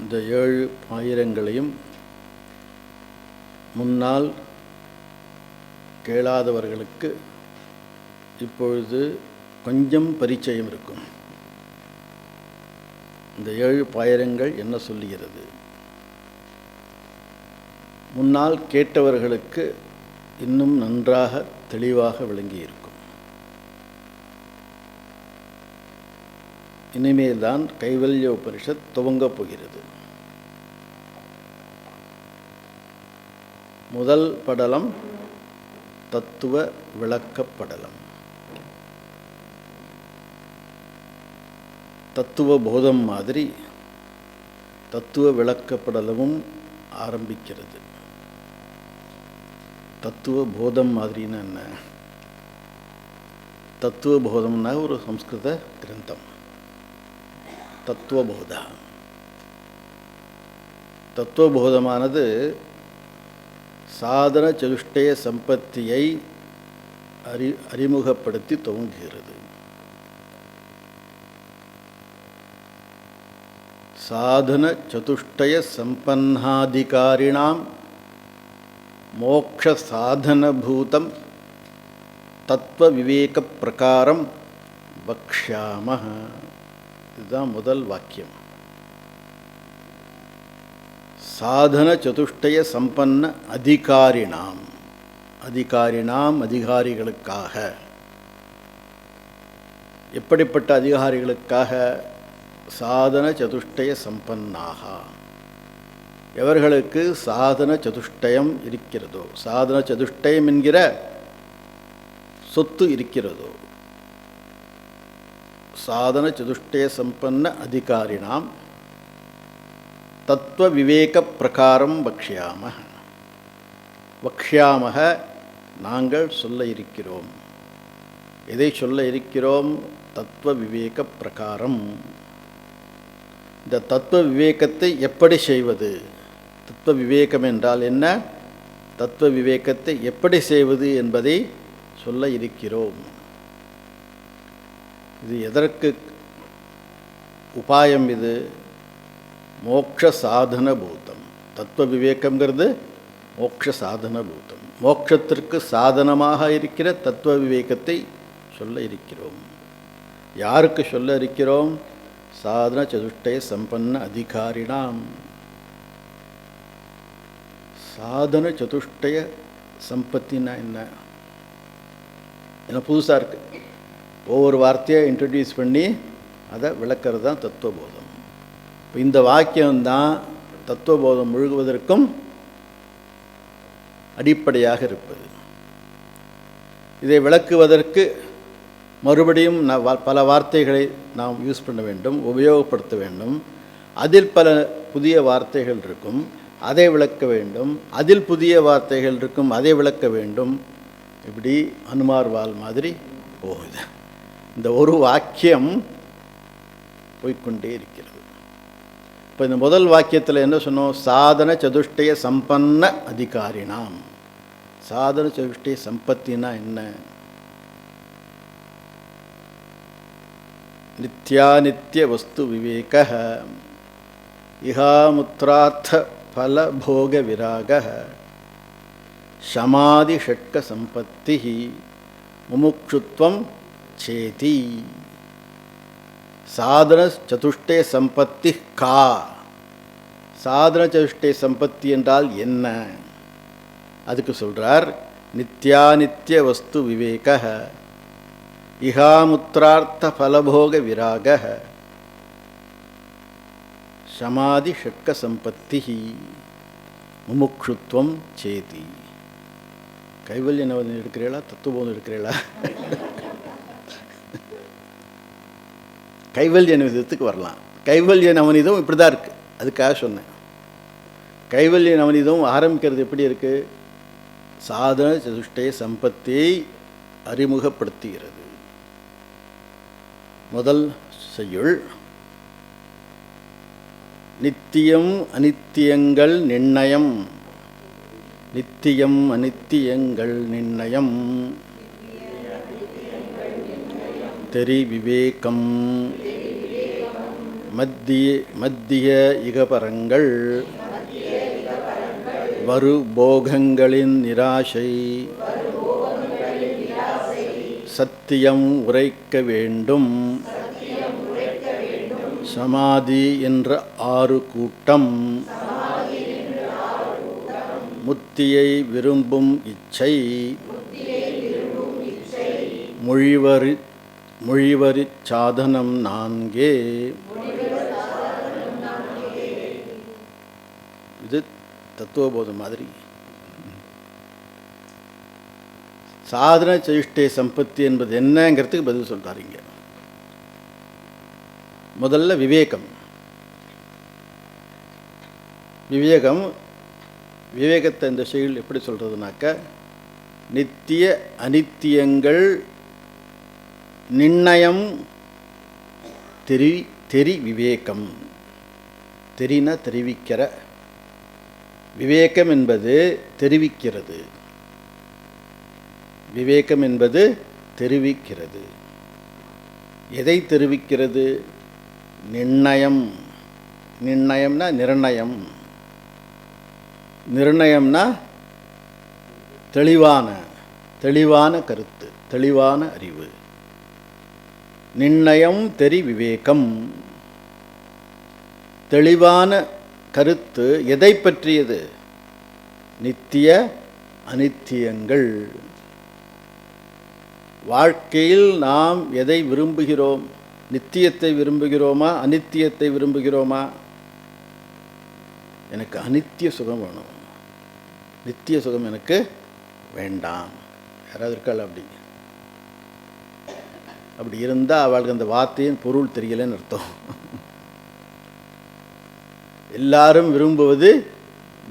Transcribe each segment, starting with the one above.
இந்த ஏழு ஆயிரங்களையும் முன்னால் கேளாதவர்களுக்கு இப்பொழுது கொஞ்சம் பரிச்சயம் இருக்கும். இந்த ஏழு பாயிரங்கள் என்ன சொல்லுகிறது? முன்னால் கேட்டவர்களுக்கு இன்னும் நன்றாக தெளிவாக விளங்கியிருக்கும். இனிமேல்தான் கைவல்ய உபனிஷத் துவங்கப் போகிறது. முதல் படலம் தத்துவ விளக்கப்படலம். தத்துவ போதம் மாதிரி தத்துவ விளக்கப்படலமும் ஆரம்பிக்கிறது. தத்துவ போதம் மாதிரின்னு என்ன? தத்துவ போதம்னா ஒரு சம்ஸ்கிருத கிரந்தம். தத்துவபோதா தத்துவபோதமானது சாதன சதுஷ்டய சம்பத்தியை அறி அறிமுகப்படுத்தி துவங்குகிறது. சாதன சதுஷ்டய சம்பன்னாதிகாரிணாம் மோக்ஷ சாதனபூதம் தத்துவ விவேக பிரகாரம் வக்ஷாம இதுதான் முதல் வாக்கியம். சாதன சதுஷ்டய சம்பன்ன அதிகாரினாம். அதிகாரினாம் அதிகாரிகளுக்காக. எப்படிப்பட்ட அதிகாரிகளுக்காக? சாதன சதுஷ்டய சம்பன்னாக. எவர்களுக்கு சாதன சதுஷ்டயம் இருக்கிறதோ சாதன சதுஷ்டயம் என்கிற சொத்து இருக்கிறதோ சாதன சதுஷ்டய சம்பன்ன அதிகாரினாம் தத்துவ விவேக பிரகாரம் வக்ஷியாம வக்ஷியாமக நாங்கள் சொல்ல இருக்கிறோம். எதை சொல்ல இருக்கிறோம்? தத்துவ விவேக பிரகாரம் இந்த தத்துவ விவேகத்தை எப்படி செய்வது? தத்துவ விவேகம் என்றால் என்ன? தத்துவ விவேகத்தை எப்படி செய்வது என்பதை சொல்ல இருக்கிறோம். இது எதற்கு உபாயம் இது? மோக்ஷ சாதன பூதம் தத்துவ விவேகங்கிறது மோக்ஷ சாதன பூதம் மோட்சத்திற்கு சாதனமாக இருக்கிற தத்துவ விவேகத்தை சொல்ல இருக்கிறோம். யாருக்கு சொல்ல இருக்கிறோம்? சாதன சதுஷ்டய சம்பன்ன அதிகாரினாம். சாதன சதுஷ்டய சம்பத்தின்னா என்ன? என்ன புதுசாக இருக்குது ஒவ்வொரு வார்த்தையை இன்ட்ரடியூஸ் பண்ணி அதை விளக்கிறது தான் தத்துவபோதம். இந்த வாக்கியம்தான் தத்துவபோதம் முழுகுவதற்கும் அடிப்படையாக இருப்பது. இதை விளக்குவதற்கு மறுபடியும் பல வார்த்தைகளை நாம் யூஸ் பண்ண வேண்டும் உபயோகப்படுத்த வேண்டும். அதில் பல புதிய வார்த்தைகள் இருக்கும் அதை விளக்க வேண்டும். அதில் புதிய வார்த்தைகள் இருக்கும் அதை விளக்க வேண்டும். இப்படி அனுமார்வால் மாதிரி போகுது. இந்த ஒரு வாக்கியம் போய்க்கொண்டே இருக்கிறது. இப்போ இந்த முதல் வாக்கியத்தில் என்ன சொன்னோம்? சாதன சதுஷ்டய சம்பன்ன அதிகாரினாம். சாதன சதுஷ்டய சம்பத்தினா என்ன? நித்யானித்ய வஸ்து விவேக இஹாமுத்ரார்த்த ஃபலபோக விராக சமாதி ஷட்க சம்பத்தி முமுட்சுத்வம் சேதி. சாதன சதுஷ்டே சம்பத்தி கா. சாதன சதுஷ்டே சம்பத்தி என்றால் என்ன? அதுக்கு சொல்கிறார் நித்யானித்ய வஸ்து விவேக இகாமுத்திரார்த்த ஃபலபோக விராக சமாதி ஷட்க சம்பத்தி முமுக்ஷுத்வம் சேதி. கைவல்ய நவதம் தத்துவம் தத்துவபோதம் கைவல்ய நவனிதத்துக்கு வரலாம். கைவல்ய நவநீதம் இப்படி தான் இருக்குது அதுக்காக சொன்னேன். கைவல்ய நவநீதம் ஆரம்பிக்கிறது எப்படி இருக்குது சாதன சதுஷ்டய சம்பத்தியை அறிமுகப்படுத்துகிறது. முதல் செய்யுள் நித்தியம் அனித்தியங்கள் நிர்ணயம். நித்தியம் அனித்தியங்கள் நிர்ணயம். தெரி விவேகம் மத்திய மத்திய இகபரங்கள். வரு போகங்களின் நிராசை. சத்தியம் உரைக்க வேண்டும். சமாதி என்ற ஆறு கூட்டம். முத்தியை விரும்பும் இச்சை. மொழிவரி மொழிவரி சாதனம் நான்கே. இது தத்துவபோதம் மாதிரி. சாதன சேஷ்டை சம்பத்தி என்பது என்னங்கிறதுக்கு பதில் சொல்றாரு இங்கே. முதல்ல விவேகம். விவேகம் விவேகத்தை இந்த செயல் எப்படி சொல்கிறதுனாக்க நித்திய அனித்தியங்கள் நிர்ணயம் தெரி தெரி விவேகம். தெரின தெரிவிக்கிற. விவேகம் என்பது தெரிவிக்கிறது. விவேகம் என்பது தெரிவிக்கிறது. எதை தெரிவிக்கிறது? நிர்ணயம். நிர்ணயம்னா நிர்ணயம். நிர்ணயம்னா தெளிவான தெளிவான கருத்து தெளிவான அறிவு. நிர்ணயம் தெரி விவேகம். தெளிவான கருத்து எதை பற்றியது? நித்திய அனித்தியங்கள். வாழ்க்கையில் நாம் எதை விரும்புகிறோம்? நித்தியத்தை விரும்புகிறோமா? அனித்தியத்தை விரும்புகிறோமா? எனக்கு அனித்திய சுகம் வேணும். நித்திய சுகம் எனக்கு வேண்டாம். யாராவது இருக்காள் அப்படி? அப்படி இருந்தால் அவளுக்கு அந்த வார்த்தையின் பொருள் தெரியலைன்னு அர்த்தம். எல்லாரும் விரும்புவது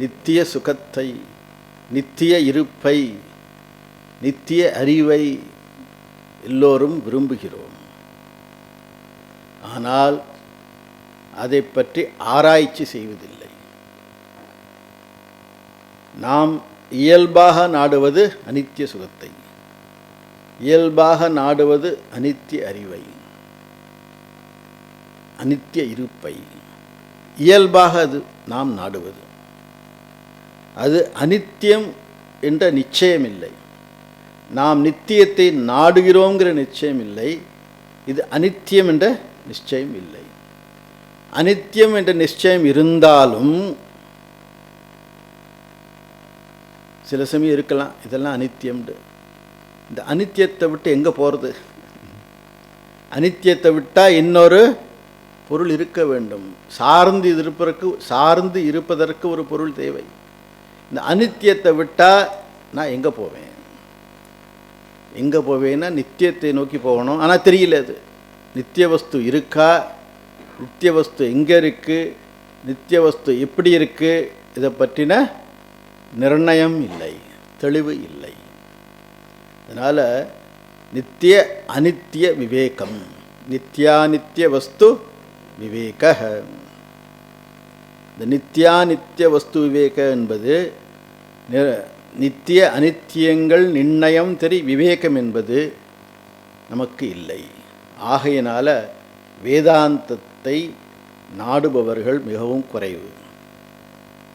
நித்திய சுகத்தை நித்திய இருப்பை நித்திய அறிவை எல்லோரும் விரும்புகிறோம். ஆனால் அதை பற்றி ஆராய்ச்சி செய்வதில்லை. நாம் இயல்பாக நாடுவது அனித்திய சுகத்தை. இயல்பாக நாடுவது அனித்திய அறிவை. அனித்திய இருப்பை. இயல்பாக அது நாம் நாடுவது. அது அனித்தியம் என்ற நிச்சயம் இல்லை நாம் நித்தியத்தை நாடுகிறோங்கிற நிச்சயம் இல்லை இது அனித்தியம் என்ற நிச்சயம் இல்லை. அனித்தியம் என்ற நிச்சயம் இருந்தாலும் சில சமயம் இருக்கலாம். இதெல்லாம் அனித்தியம்ண்டு இந்த அனித்தியத்தை விட்டு எங்கே போகிறது அனித்தியத்தை விட்டால் இன்னொரு பொருள் இருக்க வேண்டும். சார்ந்து இருப்பதற்கு சார்ந்து இருப்பதற்கு ஒரு பொருள் தேவை. இந்த அனித்தியத்தை விட்டால் நான் எங்கே போவேன்? எங்கே போவேன்னா நித்தியத்தை நோக்கி போகணும். ஆனால் தெரியல அது. நித்திய வஸ்து இருக்கா? நித்திய வஸ்து எங்கே இருக்குது நித்திய வஸ்து எப்படி இருக்குது இதை பற்றின நிர்ணயம் இல்லை. தெளிவு இல்லை. அதனால் நித்திய அனித்திய விவேகம் நித்தியானித்திய வஸ்து விவேக. இந்த நித்தியானித்திய வஸ்து விவேக என்பது நித்திய அனித்தியங்கள் நிர்ணயம் தெரி விவேகம் என்பது நமக்கு இல்லை. ஆகையினால் வேதாந்தத்தை நாடுபவர்கள் மிகவும் குறைவு.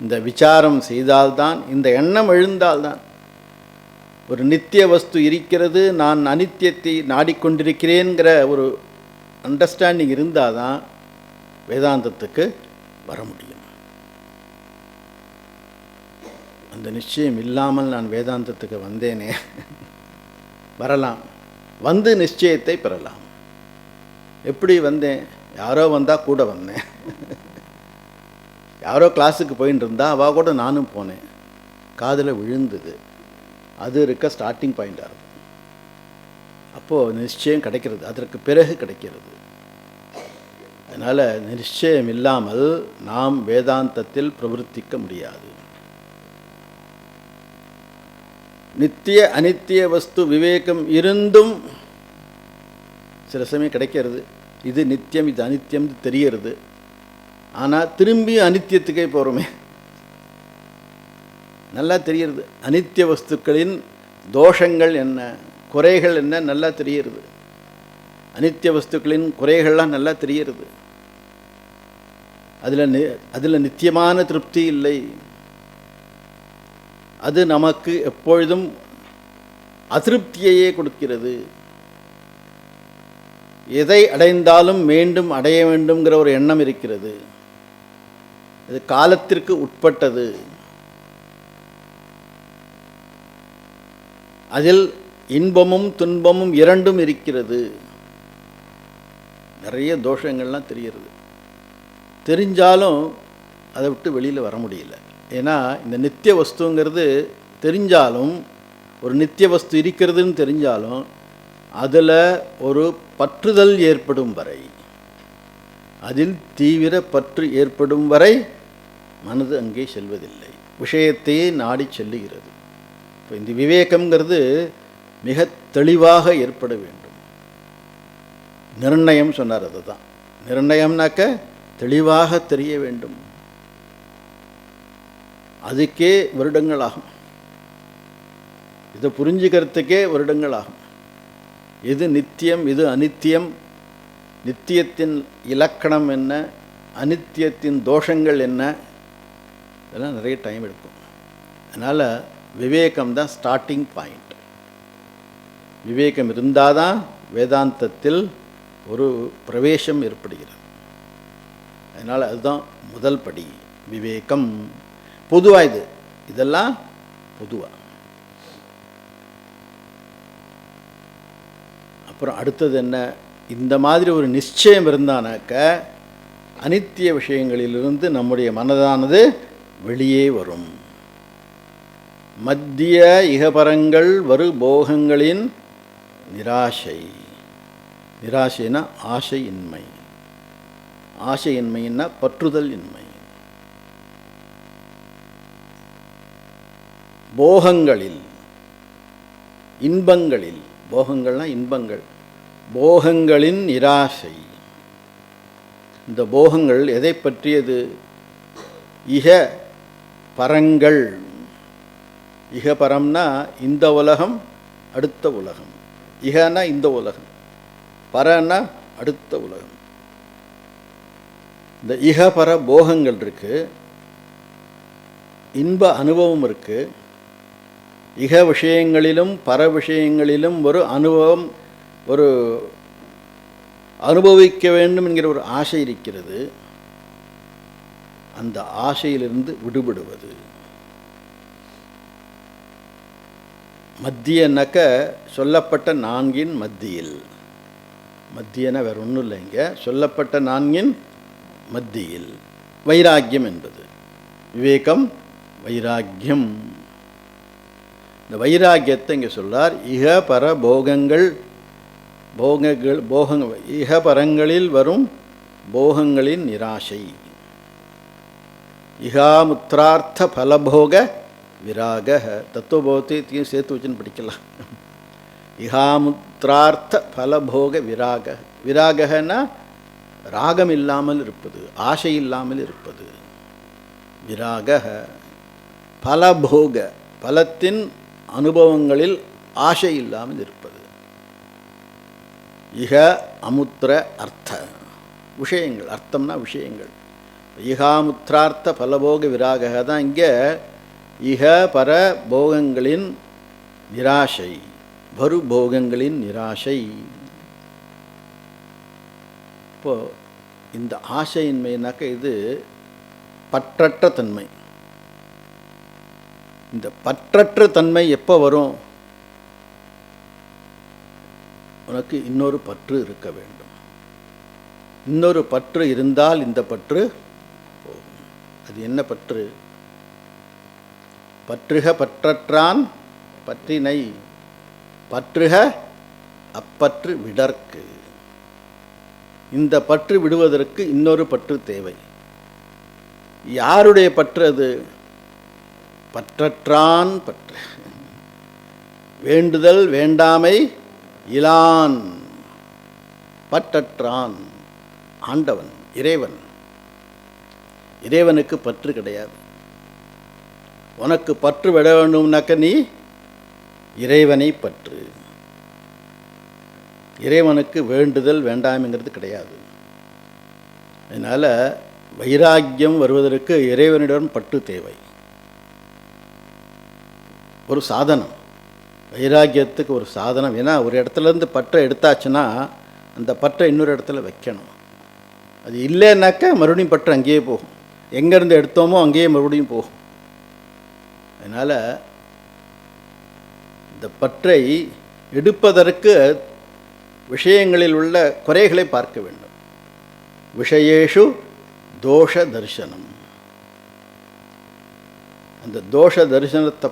இந்த விசாரம் செய்தால்தான் இந்த எண்ணம் எழுந்தால்தான் ஒரு நித்திய வஸ்து இருக்கிறது நான் அனித்தியத்தை நாடிக்கொண்டிருக்கிறேங்கிற ஒரு அண்டர்ஸ்டாண்டிங் இருந்தால் தான் வேதாந்தத்துக்கு வர முடியும். அந்த நிச்சயம் இல்லாமல் நான் வேதாந்தத்துக்கு வந்தேனே. வரலாம். வந்து நிச்சயத்தை பெறலாம். எப்படி வந்தேன்? யாரோ வந்தால் கூட வந்தேன். யாரோ கிளாஸுக்கு போயின்னு இருந்தா அவள் கூட நானும் போனேன். காதில் விழுந்தது. அது இருக்க ஸ்டார்டிங் பாயிண்ட்டாக இருக்கும். அப்போது நிச்சயம் கிடைக்கிறது அதற்கு பிறகு கிடைக்கிறது. அதனால் நிச்சயம் இல்லாமல் நாம் வேதாந்தத்தில் பிரவர்த்திக்க முடியாது. நித்திய அனித்திய வஸ்து விவேகம் இருந்தும் சில சமயம் கிடைக்கிறது. இது நித்தியம் இது அனித்தியம்னு தெரியறது ஆனால் திரும்பி அனித்தியத்துக்கே போகிறோமே நல்லா தெரிகிறது. அனித்திய வஸ்துக்களின் தோஷங்கள் என்ன? குறைகள் என்ன? நல்லா தெரிகிறது. அனித்திய வஸ்துக்களின் குறைகள்லாம் நல்லா தெரிகிறது. அதில் நி அதில் நித்தியமான திருப்தி இல்லை. அது நமக்கு எப்பொழுதும் அதிருப்தியையே கொடுக்கிறது. எதை அடைந்தாலும் மீண்டும் அடைய வேண்டும்ங்கிற ஒரு எண்ணம் இருக்கிறது. இது காலத்திற்கு உட்பட்டது. அதில் இன்பமும் துன்பமும் இரண்டும் இருக்கிறது. நிறைய தோஷங்கள்லாம் தெரிகிறது. தெரிஞ்சாலும் அதை விட்டு வெளியில் வர முடியல. ஏன்னா இந்த நித்திய வஸ்துங்கிறது தெரிஞ்சாலும் ஒரு நித்திய வஸ்து இருக்கிறதுன்னு தெரிஞ்சாலும் அதில் ஒரு பற்றுதல் ஏற்படும் வரை அதில் தீவிர பற்று ஏற்படும் வரை மனது அங்கே செல்வதில்லை. விஷயத்தையே நாடி செல்லுகிறது. இப்போ இந்த விவேகம்ங்கிறது மிக தெளிவாக ஏற்பட வேண்டும். நிர்ணயம் சொன்னார் அதுதான். நிர்ணயம்னாக்க தெளிவாக தெரிய வேண்டும். அதுக்கே வருடங்கள் ஆகும் இதை புரிஞ்சுக்கிறதுக்கே வருடங்கள் ஆகும் எது நித்தியம் இது அனித்தியம்? நித்தியத்தின் இலக்கணம் என்ன? அனித்தியத்தின் தோஷங்கள் என்ன? இதெல்லாம் நிறைய டைம் எடுக்கும். அதனால் விவேகம் தான் ஸ்டார்டிங் பாயிண்ட் விவேகம் இருந்தால் தான் வேதாந்தத்தில் ஒரு பிரவேசம் ஏற்படுகிறது. அதனால் அதுதான் முதல் படி விவேகம். பொதுவாக இது. இதெல்லாம் பொதுவாக அப்புறம் அடுத்தது என்ன? இந்த மாதிரி ஒரு நிச்சயம் இருந்தானாக்க அனித்திய விஷயங்களிலிருந்து நம்முடைய மனதானது வெளியே வரும். மத்திய இகபரங்கள் வரு போகங்களின் நிராசை. நிராசைனா ஆசையின்மை. ஆசையின்மைன்னா பற்றுதல் இன்மை போகங்களில் இன்பங்களில் போகங்கள்னா இன்பங்கள் போகங்களின் நிராசை. இந்த போகங்கள் எதை பற்றியது? இக பரங்கள். இகபரம்னா இந்த உலகம் அடுத்த உலகம். இகன்னா இந்த உலகம். பரன்னா அடுத்த உலகம். இந்த இகபர போகங்கள் இருக்கு. இன்ப அனுபவம் இருக்கு. இக விஷயங்களிலும் பர விஷயங்களிலும் ஒரு அனுபவம் ஒரு அனுபவிக்க வேண்டும் என்கிற ஒரு ஆசை இருக்கிறது. அந்த ஆசையிலிருந்து விடுபடுவது. மத்தியனாக்க சொல்லப்பட்ட நான்கின் மத்தியில். மத்தியன வேறு ஒன்றும் இல்லை இங்கே. சொல்லப்பட்ட நான்கின் மத்தியில். வைராக்கியம் என்பது. விவேகம் வைராக்கியம். இந்த வைராக்கியத்தை இங்கே சொல்கிறார் இக பர போகங்கள் போகங்கள் போகங் இகபரங்களில் வரும் போகங்களின் நிராசை. இகாமுத்திரார்த்த பலபோக விராக தத்துவபோகத்தையும் சேர்த்து வச்சுன்னு படிக்கலாம். இகாமுத்திரார்த்த பலபோக விராக விராகன்னா ராகம் இல்லாமல் இருப்பது ஆசை இல்லாமல் இருப்பது. விராக பலபோக பலத்தின் அனுபவங்களில் ஆசை இல்லாமல் இருப்பது. இக அமுத்திர அர்த்த. விஷயங்கள் அர்த்தம்னா விஷயங்கள். இகாமுத்திரார்த்த பலபோக விராக தான் இங்கே இக பர போகங்களின் நிராசை பரு போகங்களின் நிராசை. இப்போ இந்த ஆசையின்மைனாக்க இது பற்றற்ற தன்மை. இந்த பற்றற்ற தன்மை எப்போ வரும்? உனக்கு இன்னொரு பற்று இருக்க வேண்டும். இன்னொரு பற்று இருந்தால் இந்த பற்று போகும். அது என்ன பற்று? பற்றுக பற்றற்றான் பற்றினை பற்றுக அப்பற்று விடற்கு. இந்த பற்று விடுவதற்கு இன்னொரு பற்று தேவை. யாருடைய பற்று அது? பற்றற்றான் பற்று. வேண்டுதல் வேண்டாமை இலான். பற்றற்றான். ஆண்டவன் இறைவன். இறைவனுக்கு பற்று கிடையாது. உனக்கு பற்று விட வேண்டும்னாக்க நீ இறைவனை பற்று. இறைவனுக்கு வேண்டுதல் வேண்டாமைங்கிறது கிடையாது. அதனால் வைராக்கியம் வருவதற்கு இறைவனிடம் பற்று தேவை. ஒரு சாதனம். வைராக்கியத்துக்கு ஒரு சாதனம். ஏன்னா ஒரு இடத்துலேருந்து பற்றை எடுத்தாச்சுன்னா அந்த பற்றை இன்னொரு இடத்துல வைக்கணும். அது இல்லைன்னாக்கா மறுபடியும் பற்று அங்கேயே போகும். எங்கேருந்து எடுத்தோமோ அங்கேயே மறுபடியும் போகும். அதனால் இந்த பற்றை எடுப்பதற்கு விஷயங்களில் உள்ள குறைகளை பார்க்க வேண்டும். விஷயேஷு தோஷ தரிசனம் அந்த தோஷ தரிசனத்தை